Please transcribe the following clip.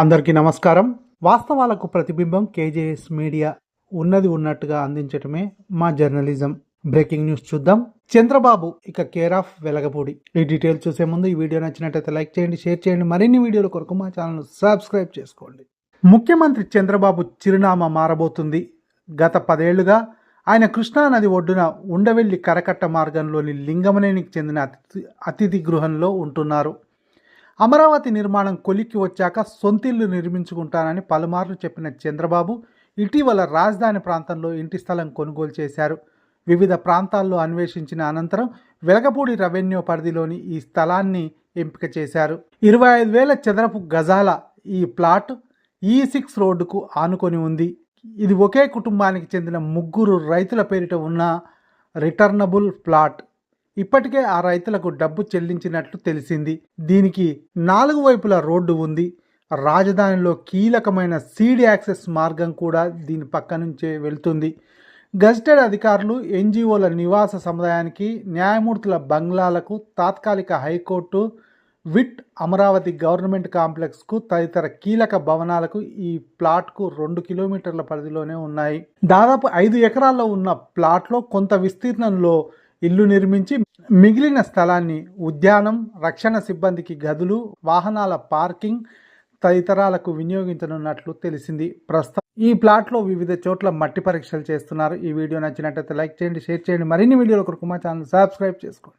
అందరికీ నమస్కారం. వాస్తవాలకు ప్రతిబింబం కేజేఎస్ మీడియా ఉన్నది ఉన్నట్టుగా అందించటమే మా జర్నలిజం. బ్రేకింగ్ న్యూస్ చూద్దాం. చంద్రబాబు ఇక కేర్ ఆఫ్ వెలగపూడి. ఈ డీటెయిల్స్ చూసే ముందు ఈ వీడియో నచ్చినట్టయితే లైక్ చేయండి షేర్ చేయండి మరిన్ని వీడియోల కొరకు మా ఛానల్ సబ్స్క్రైబ్ చేసుకోండి. ముఖ్యమంత్రి చంద్రబాబు చిరునామా మారబోతుంది. గత పదేళ్ళుగా ఆయన కృష్ణా నది ఒడ్డున ఉండవెల్లి కరకట్ట మార్గంలోని లింగమనేనికి చెందిన అతిథి అతిథి గృహంలో ఉంటున్నారు. అమరావతి నిర్మాణం కొలిక్కి వచ్చాక సొంతిల్లు నిర్మించుకుంటానని పలుమార్లు చెప్పిన చంద్రబాబు ఇటీవల రాజధాని ప్రాంతంలో ఇంటి స్థలం కొనుగోలు చేశారు. వివిధ ప్రాంతాల్లో అన్వేషించిన అనంతరం వెలగపూడి రెవెన్యూ పరిధిలోని ఈ స్థలాన్ని ఎంపిక చేశారు. ఇరవై ఐదు వేల చదరపు గజాల ఈ ప్లాట్ ఈ సిక్స్ రోడ్డుకు ఆనుకొని ఉంది. ఇది ఒకే కుటుంబానికి చెందిన ముగ్గురు రైతుల పేరిట ఉన్న రిటర్నబుల్ ప్లాట్. ఇప్పటికే ఆ రైతులకు డబ్బు చెల్లించినట్లు తెలిసింది. దీనికి నాలుగు వైపుల రోడ్డు ఉంది. రాజధానిలో కీలకమైన సీడ్ యాక్సెస్ మార్గం కూడా దీని పక్క నుంచే వెళ్తుంది. గజిటెడ్ అధికారులు ఎన్జిఓల నివాస సముదాయానికి న్యాయమూర్తుల బంగ్లాలకు తాత్కాలిక high court VIT Amaravati government కాంప్లెక్స్కు తదితర కీలక భవనాలకు ఈ ప్లాట్కు రెండు కిలోమీటర్ల పరిధిలోనే ఉన్నాయి. దాదాపు ఐదు ఎకరాల్లో ఉన్న ప్లాట్లో కొంత విస్తీర్ణంలో ఇల్లు నిర్మించి మిగిలిన స్థలాన్ని ఉద్యానం రక్షణ సిబ్బందికి గదులు వాహనాల పార్కింగ్ తదితరాలకు వినియోగించనున్నట్లు తెలిసింది. ప్రస్తుతం ఈ ప్లాట్లో వివిధ చోట్ల మట్టి పరీక్షలు చేస్తున్నారు. ఈ వీడియో నచ్చినట్లయితే లైక్ చేయండి షేర్ చేయండి. మరిన్ని వీడియోల కొరకు మా ఛానల్ సబ్స్క్రైబ్ చేసుకోండి.